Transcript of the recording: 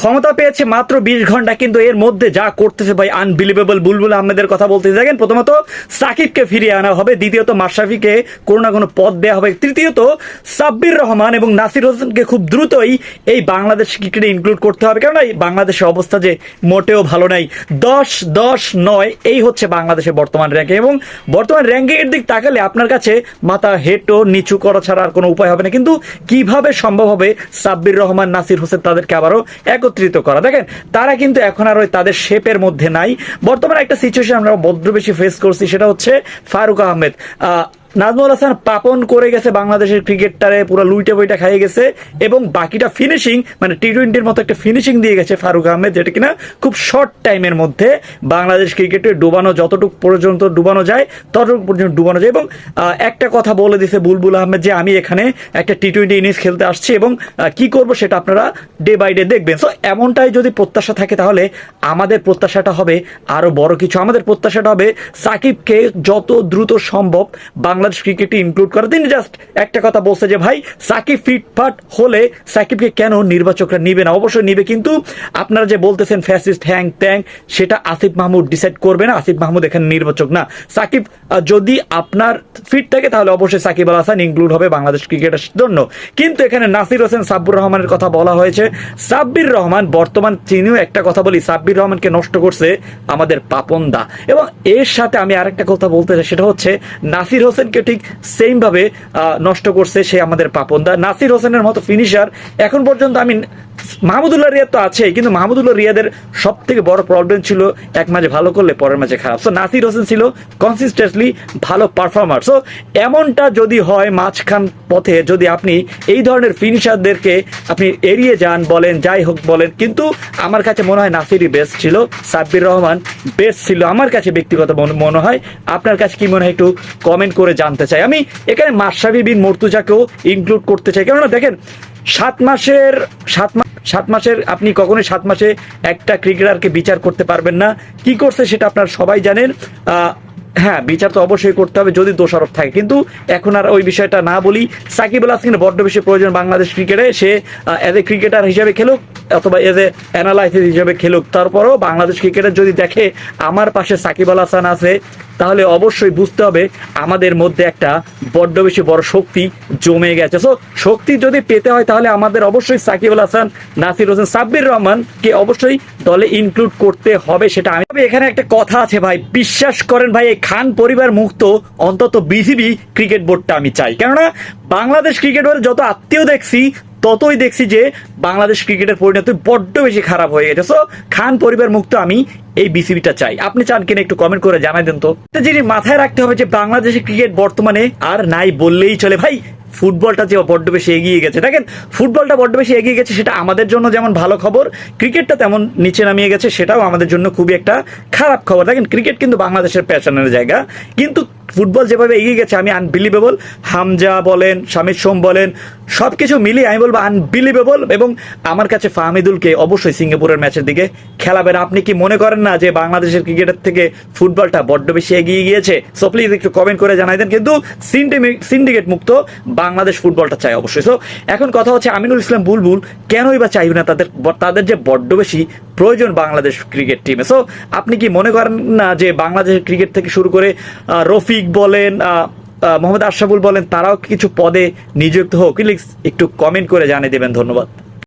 ক্ষমতা পেয়েছে মাত্র বিশ ঘণ্টা, কিন্তু এর মধ্যে যা করতেছে ভাই আনবিলিভেবল বুলবুল আহমেদের কথা বলতে দেখেন, প্রথমত সাকিবকে ফিরিয়ে আনা হবে, দ্বিতীয়ত মাশরাফিকে কোনো না কোনো পদ দেওয়া হবে, তৃতীয়ত সাব্বির রহমান এবং নাসির হোসেনকে খুব দ্রুতই এই বাংলাদেশ ক্রিকেটে ইনক্লুড করতে হবে। কেননা এই বাংলাদেশের অবস্থা যে মোটেও ভালো নাই। দশ দশ, নয়, এই হচ্ছে বাংলাদেশের বর্তমান র্যাঙ্কিং এবং বর্তমান র্যাঙ্কিং এর দিক তাকালে আপনার কাছে মাথা হেঁটো, নিচু করা ছাড়া আর কোনো উপায় হবে না। কিন্তু কীভাবে সম্ভব হবে সাব্বির রহমান, নাসির হোসেন তাদেরকে আবারও একত্রিত করা। দেখেন তারা কিন্তু এখন আর ওই তাদের শেপের মধ্যে নাই। বর্তমানে একটা সিচুয়েশন আমরা বদ্র বেশি ফেস করছি সেটা হচ্ছে ফারুক আহমেদ। আহ, নাজমুল হাসান পাপন করে গেছে বাংলাদেশের ক্রিকেটটারে পুরো লুইটে বইটা খাইয়ে গেছে এবং বাকিটা ফিনিশিং মানে টি টোয়েন্টির মতো একটা ফিনিশিং দিয়ে গেছে ফারুক আহমেদ, যেটা কিনা খুব শর্ট টাইমের মধ্যে বাংলাদেশ ক্রিকেটে ডুবানো, যতটুকু পর্যন্ত ডুবানো যায়, ততটুকু পর্যন্ত ডুবানো যায় এবং একটা কথা বলে দিছে বুলবুল আহমেদ যে আমি এখানে একটা টি টোয়েন্টি ইনিংস খেলতে আসছি এবং কি করব সেটা আপনারা ডে বাই ডে দেখবেন। সো এমনটাই যদি প্রত্যাশা থাকে তাহলে আমাদের প্রত্যাশাটা হবে আরও বড় কিছু। আমাদের প্রত্যাশাটা হবে সাকিবকে যত দ্রুত সম্ভব বাংলাদেশ ক্রিকেটে ইনক্লুড করা। তিনি জাস্ট একটা কথা বলছে যে, ভাই, সাকিব ফিটফাট হলে সাকিবকে কেন নির্বাচকরা নিবে না? অবশ্যই নিবে, কিন্তু আপনারা যে বলতেছেন ফ্যাসিস্ট হ্যাং ট্যাং সেটা আসিফ মাহমুদ ডিসাইড করবে না। আসিফ মাহমুদ এখানে নির্বাচক না। সাকিব যদি আপনার ফিট থাকে, তাহলে অবশ্যই সাকিব আল হাসান ইনক্লুড হবে বাংলাদেশ ক্রিকেটের জন্য। কিন্তু এখানে নাসির হোসেন সাব্বুর রহমানের কথা বলা হয়েছে। সাব্বির রহমান, বর্তমান চিনিও একটা কথা বলি, সাব্বির রহমানকে নষ্ট করছে আমাদের পাপন দা। এবং এর সাথে আমি আরেকটা কথা বলতে চাই, সেটা হচ্ছে নাসির হোসেনকে ঠিক সেম ভাবে নষ্ট করছে সে আমাদের পাপন দা নাসির হোসেনের মতো ফিনিশার এখন পর্যন্ত আমি মাহমুদুল্লাহ রিয়াদ তো আছেই, কিন্তু মাহমুদুল্লাহ রিয়াদের সব থেকে বড় প্রবলেম ছিল এক মাঝে ভালো করলে পরের মাঝে খারাপ। সো নাসির হোসেন ছিল কনসিস্টেন্টলি ভালো পারফর্মার সো এমনটা যদি হয় মাঝখান পথে, যদি আপনি এই ধরনের ফিনিশারদেরকে আপনি এড়িয়ে যান, বলেন, যাই হোক বলেন, কিন্তু আমার কাছে মনে হয় নাসিরই বেস্ট ছিল, সাব্বির রহমান বেস্ট ছিল। আমার কাছে ব্যক্তিগত মনে হয়, আপনার কাছে কি মনে হয় একটু কমেন্ট করে জানতে চাই। আমি এখানে মাসাবি বিন মর্তুজাকেও ইনক্লুড করতে চাই। কেননা দেখেন, সাত মাসের, সাত মাস সাত মাসের, আপনি কখনোই সাত মাসে একটা ক্রিকেটারকে বিচার করতে পারবেন না। কি করছে সেটা আপনারা সবাই জানেন। হ্যাঁ বিচার তো অবশ্যই করতে হবে যদি দোষারোপ থাকে। কিন্তু এখন আর ওই বিষয়টা না বলি। সাকিব আল বড্ড বেশি প্রয়োজন বাংলাদেশ ক্রিকেটে। সে অ্যাজ এ ক্রিকেটার হিসেবে খেলুক। অথবা এজ এ অ্যানালাইসিস হিসেবে খেলুক, তারপরও বাংলাদেশ ক্রিকেটের যদি দেখে আমার পাশে সাকিব আল হাসান আছে, তাহলে অবশ্যই বুঝতে হবে আমাদের মধ্যে একটা বড্ড বেশি বড় শক্তি জমে গেছে। সো শক্তি যদি পেতে হয় তাহলে আমাদের অবশ্যই সাকিব আল হাসান, নাসির হোসেন, সাব্বির রহমানকে অবশ্যই দলে ইনক্লুড করতে হবে সেটা আমি তবে এখানে একটা কথা আছে ভাই, বিশ্বাস করেন ভাই, এই খান পরিবার মুক্ত অন্তত বিসিবি ক্রিকেট বোর্ডটা আমি চাই। কেননা বাংলাদেশ ক্রিকেট বোর্ডের যত আত্মীয় দেখছি ততই দেখছি যে বাংলাদেশ ক্রিকেটের পরিণতি বড্ড বেশি খারাপ হয়ে গেছে। সো খান পরিবার মুক্ত আমি এই বিসিবিটা চাই। আপনি চান কিনা একটু কমেন্ট করে জানাই দেন তো। জিনিস মাথায় রাখতে হবে যে বাংলাদেশের ক্রিকেট বর্তমানে আর নাই বললেই চলে। ভাই, ফুটবলটা যে বড্ড বেশি এগিয়ে গেছে। দেখেন, ফুটবলটা বড্ড বেশি এগিয়ে গেছে সেটা আমাদের জন্য যেমন ভালো খবর, ক্রিকেটটা তেমন নিচে নামিয়ে গেছে, সেটাও আমাদের জন্য খুবই একটা খারাপ খবর। দেখেন, ক্রিকেট কিন্তু বাংলাদেশের প্যাশনের জায়গা। কিন্তু ফুটবল যেভাবে এগিয়ে গেছে, আমি আনবিলিভেবল হামজা বলেন শামির সোম বলেন সব কিছু মিলিয়ে আমি বলব আনবিলিভেবল এবং আমার কাছে ফাহমিদুলকে অবশ্যই সিঙ্গাপুরের ম্যাচের দিকে খেলাবেন। আপনি কি মনে করেন না যে বাংলাদেশের ক্রিকেটের থেকে ফুটবলটা বড্ড বেশি এগিয়ে গিয়েছে? সো প্লিজ একটু কমেন্ট করে জানাই দেন। কিন্তু সিন্ডিকেট মুক্ত বাংলাদেশ ফুটবলটা চাই অবশ্যই। সো এখন কথা হচ্ছে আমিনুল ইসলাম বুলবুল কেনই বা চাইবে না তাদের তাদের যে বড্ড বেশি প্রয়োজন বাংলাদেশ ক্রিকেট টিমে সো আপনি কি মনে করেন না যে বাংলাদেশের ক্রিকেট থেকে শুরু করে রফিক বলেন মোহাম্মদ আশরাফুল বলেন, তারাও কিছু পদে নিযুক্ত হোক? একটু কমেন্ট করে জানিয়ে দেবেন, ধন্যবাদ।